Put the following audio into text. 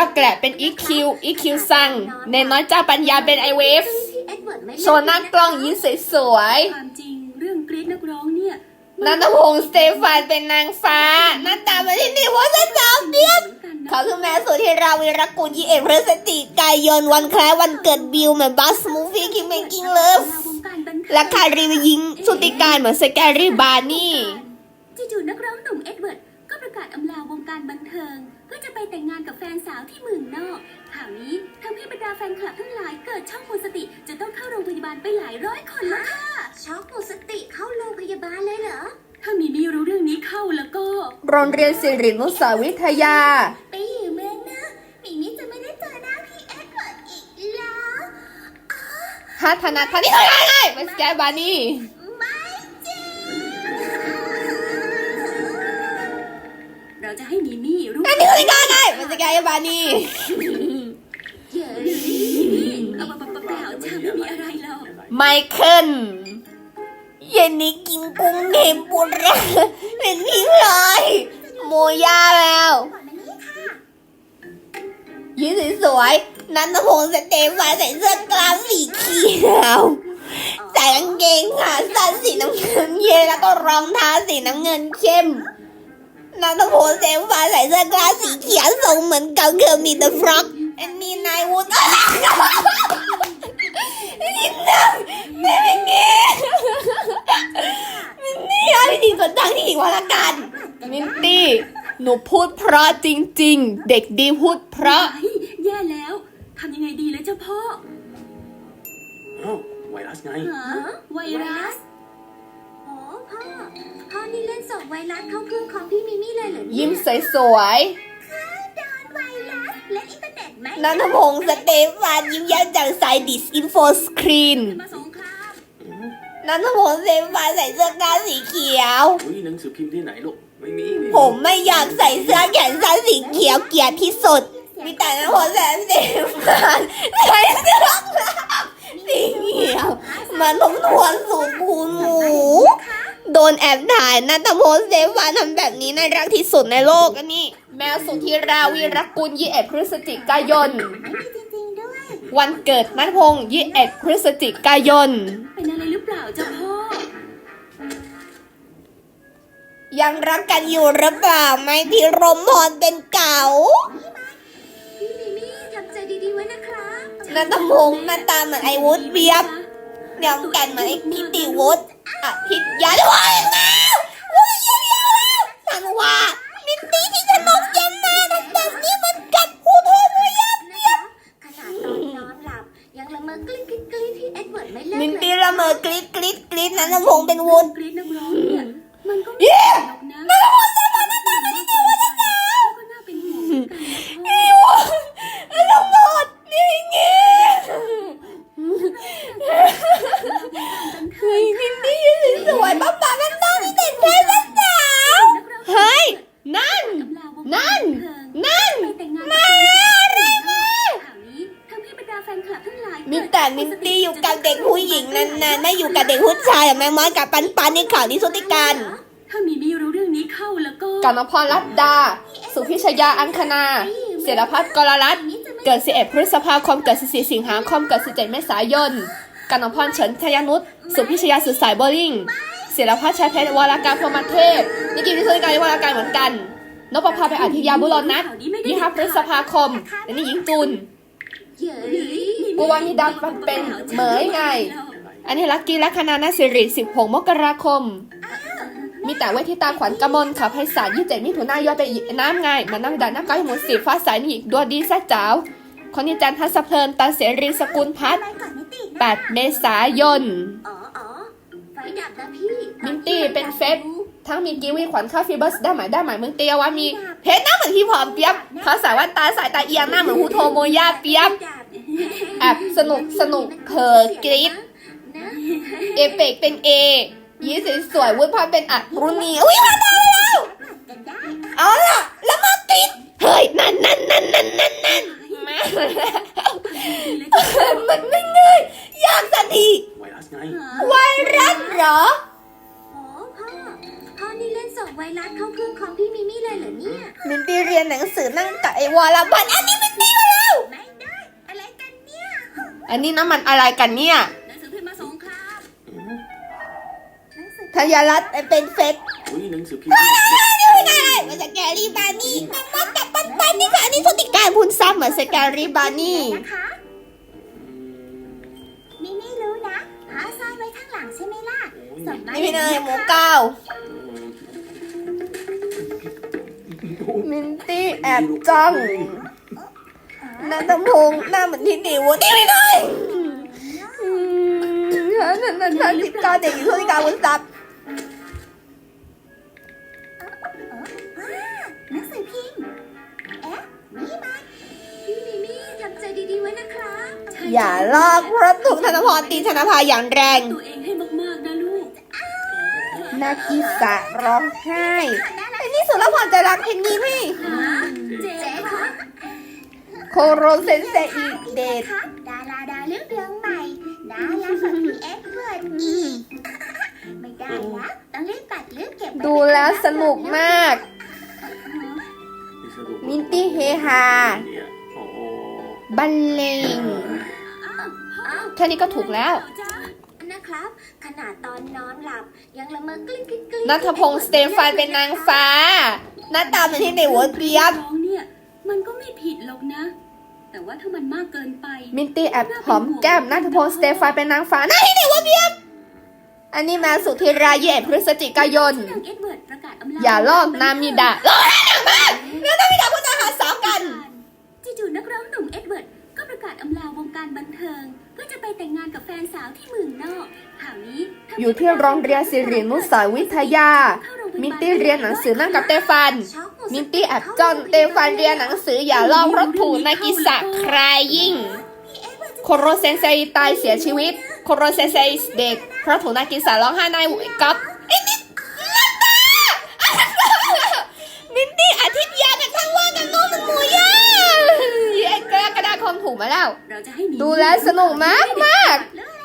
จ้าแกละเป็น EQ EQ สั่งเนนน้อยเจ้าปัญญาเป็นไอเวฟที่เอ็ดเวิร์ดไม่โชว์หน้ากล้องยิ้มสวยความจริงเรื่องกรี๊ดนักร้องเนี่ยๆนันทพงษ์สเตฟานเป็นนางฟ้าหน้าตาเป็นที่นี่ว่าจะสาวเดียบเหมือนกันนะเขาคือแม่สุธิราวีรกุลยี่เอกพฤศจิกายนวันคล้ายวันเกิดบิวเหมือนบัสมูฟี่คิมเมกิ้งเลิฟวงการบันเทิงราคารีวิวยิงสุติการเหมือนสแกรี่บาร์นี่ จู่ๆนักร้องหนุ่มเอ็ดเวิร์ดก็ ประกาศอำลาวงการบันเทิง เพื่อจะไปแต่งงานกับแฟนสาวที่เมืองนอกข่าวนี้ทำให้บรรดาแฟนคลับทั้งหลายเกิดช็อกหมดสติจะต้องเข้าโรงพยาบาลไปหลายร้อยคนแล้วค่ะช็อกหมดสติเข้าโรงพยาบาลเลยเหรอถ้ามีมีรู้เรื่องนี้เข้าแล้วก็โรงเรียนสิรินุสาวิทยา ไปอยู่เมืองนะมิมี่จะไม่ได้เจอหน้าพี่เอ็ดเวิร์ดอีกแล้วฮัทธนาธนิอะไรไงเป็นสแกบาร์นี่ เราจะให้มีมี่รู้อันนี้สุติการไงเป็นสแกรี่บาร์นี่เยอะเอาปะปะปะเปล่าจ้าไม่มีอะไรหรอกไมเคิลเย็นนี้กินกุ้งเทมปุระเป็นพี่พลอยโมยาแล้วก่อนมานี่ค่ะยิ้มสวยๆนันทพงษ์สเตฟานใส่เสื้อกล้ามสีเขียวใส่กางเกงขาสั้นสีน้ำเงินเย็นแล้วก็รองเท้าสีน้ำเงินเข้ม นันทพงษ์สเตฟานใส่เสื้อกล้ามสีเขียวทรงเหมือนกับเคอร์มิเดอะฟร็อกอันนี้นายวุฒินิดนึงไม่เป็นไงมินนี่เอาพี่ดีคนดังที่ดีกว่าละกันมินตี้ หนูพูดเพราะจริง ๆ เด็กดีพูดเพราะไอ้แย่แล้วทำยังไงดีเลยเจ้าพ่ออ้าวไวรัสไงฮะไวรัสโอ้พ่อพ่อ นี่เล่นส่งไวรัสเข้าเครื่องคอมพี่มิมี่เลยเหรอเนี่ยยิ้มสวยโดนไวรัสและอินเทอร์เน็ตไหมๆนันทพงษ์สเตฟานยิ้มแย้มแจ่มใสดิสอินโฟสครีนมาสงครามนันทพงษ์สเตฟานใส่เสื้อกล้ามสีเขียว อุ้ยหนังสือพิมพ์ที่ไหนลูกไม่มีไผมไม่อยากใส่เสื้อแขนสั้นสีเขียวเกลียดที่สุด มีแต่นันทพงษ์สเตฟานใส่เสื้อกล้ามสีเขียวมันทบทวนสูตรคูณหมู โดนแอบถ่ายนันทพงษ์เซฟานทำแบบนี้น่ารักที่สุดในโลกอันนี้ แมวสุธีราวีรกุล21พฤศจิกายนไม่มีจริงๆด้วยวันเกิดนัทพงศ์21พฤศจิกายน เป็นอะไรหรือเปล่าเจ้าพ่อ ยังรักกันอยู่หรือเปล่าไหมพี่รมพรเป็นเก่าพี่มิมี่ทำใจดีๆไว้นะครับนัทพงศ์หน้าตาเหมือนไอ้วุฒิเบียบเดี๋ยวกันเหมือนไอ้พิติวุฒิ อะพิทยาด้วยแล้ววุฒิยาแล้วสังว่ามินตี้ที่ขนมยันมาทำแบบนี้มันกัดหูโทมุยานะคะขนาดตอนนอนหลับยังละเมอกลิ้งกลิ้งกลิ้งที่เอ็ดเวิร์ดไม่เลิกมินตี้ละเมอกรีดกรีดกรีดนั้นวงศ์เป็นวนกร้องเนี่ย มันก็ไม่ เย้ หรอกนะนักร้องจะมาหน้าตาไม่ดีแล้วก็น่าเป็นห่วงเหมือนกันนะพ่อ นี่วะละหมดนี่ไงเฮ้ยมินตี้สวยป้าป้ากันตาที่เด็กแค่สาวเฮ้ย นั่น นั่น นั่น มาอะไรมา ข่าวนี้ทำให้บรรดาแฟนคลับทั้งหลาย มินแต่มินตี้อยู่กับเด็กผู้หญิงนานๆไม่อยู่กับเด็กผู้ชายแบบแมงมอสกับปันปันในข่าวนี้สุติการถ้ามีมีรู้เรื่องนี้เข้าแล้วก็กนพรรัตดา สุพิชยาอังคณา เสรพัฒน์กรรัตน์เกิด 11 พฤษภาคม เกิด 14 สิงหาคม เกิด 17 เมษายนกนพรเฉินชยนุชสุพิชยาสุดสายโบลิ่งเสรพัฒน์ชัยเพชรวรการพรหมเทพนิกิริสุติการวรการเหมือนกันนพภาไปอาทิยาบุรนัท25พฤษภาคมและนี่หญิงจุน เย้ยกูว่านี่ดังมันเป็นเหมยไง อันนี้ลักกี้และคณะนาสิริ16 มกราคม มีแต่เวทีตาขวัญกมลขับไพศาล27มิถุนายนไปอีกน้ำไงมันน้ำดันน้ำก้อยหมูสีฟ้าใสนี่อีกดวงดีแซ่เจ้าคนนี้จันทัศเพลินตาเสรีสกุลพัฒน์ไปก่อนไม่ติดนะ8เมษายนอ๋ออ๋อไฟดับนะพี่มินตี้เป็นเฟซ ทั้งมีกิวีขวัญข้าวฟีเบอร์สได้หมายได้หมายเมืองเตียวว่ามีเพชรหน้าเหมือนพี่ผอมเปียบเขาสายว่าตาสายตาเอียงหน้าเหมือนฮูโทโมยาเปียบดับแอบสนุกสนุกเผลอกรี๊ดนะเอเปกเป็นเอยีสวยๆวุ้นพันเป็นอัดรุนีอุ้ยมาได้แล้วกันได้เอาล่ะแล้วมากรีดเฮ้ยนั่นนั่นนั่นนั่นนั่นนั่นมาแล้วมันไม่ วอลบันอันนี้มินตี้มาแล้วไม่ได้อะไรกันเนี่ยอันนี้น้ำมันอะไรกันเนี่ยหนังสือพิมพ์มาส่งครับหนังสือธัญรัตน์เป็นเฟกอุ้ยหนังสือพิมพ์ที่ไหนเนี่ยมันจะแกรี่บานี่น้ำมันกับปันปันนี่ค่ะอันนี้สติการพูนซ้ำเหมือนสแกรี่บานี่นะคะมิมี่รู้นะหาซ่อนไว้ข้างหลังใช่ไหมล่ะส่งมานี่พี่เนยหมูเก้า มินตี้แอบจ้องนันทพงษ์หน้าเหมือนที่ดิวนี่ไม่ได้อืมนั่นนั่นนั่นสิบเก้าเด็กอยู่ที่การวุ้นซับหนังสือพิมพ์เอ๊ะนี่มันพี่มิมี่ทำใจดีๆไว้นะครับใช่อย่าลอกเพราะถูกธนพรตีธนภาอย่างแรง ตัวเองให้มากๆนะลูก นากิสะร้องไห้ไอ้นี่ สุรพรจะรักเพนนีไหมเจ๊เจ๊คคะรับโคโรเซนเซอีเดทคะดาราดาวเรื่องเรื่องใหม่น่ารักกว่าพี่เอ็ดเวิร์ดอีกไม่ได้นะต้องรีบตัดเรื่องเก็บไดูแล้วสนุกมากนี่สรุปมินตี้เฮฮาเนี่ยโอ้โหบันเลงอ้าวแค่นี้ก็ถูกแล้วจ้านะครับข นาดตอนนอนหลับ ยังละเมอกลิ้งกลิ้งกลิ้งนัทพงษ์สเตฟานเป็นนางฟ้าหน้าตาเหมือนที่ในหัวเปียบน้องเนี่ยมันก็ไม่ผิดหรอกนะ แต่ว่าถ้ามันมากเกินไปมินตี้แอบหอมแก้มนัทพงษ์สเตฟานเป็นนางฟ้าหน้าที่ในหัวเปียบอันนี้มาสุธีราเย่พฤศจิกายน นางเอ็ดเวิร์ดประกาศอำลาอย่าลอกนามิดะลอกนะหนังมากแล้วนามิดะพูดจาหาสาวกันจู่ๆนักร้องหนุ่มเอ็ดเวิร์ดก็ประกาศอำลาวงการบันเทิง เพื่อจะไปแต่งงานกับแฟนสาวที่เมืองนอกข่าวนี้ทำให้ อยู่ที่โรงเรียนสิรินุสาวิทยา มินตี้เรียนหนังสือนั่งกับเตฟานช็อกหมดสติมินตี้แอบจ้องเตฟานเรียนหนังสืออย่าลอกเพราะถูกนากิสะครายยิ่ง โคโรเซนเซตายเสียชีวิต โคโรเซนเซเด็กเพราะถูกนากิสะร้องไห้ในกับไอ้นี่ลัตตามินตี้อาทิตย์ยากันทั้งวันกันโน้มันหมูย่างไอ้กระดาษคอมถูกมาแล้วเราจะให้มีดูแลสนุกมากมากเลย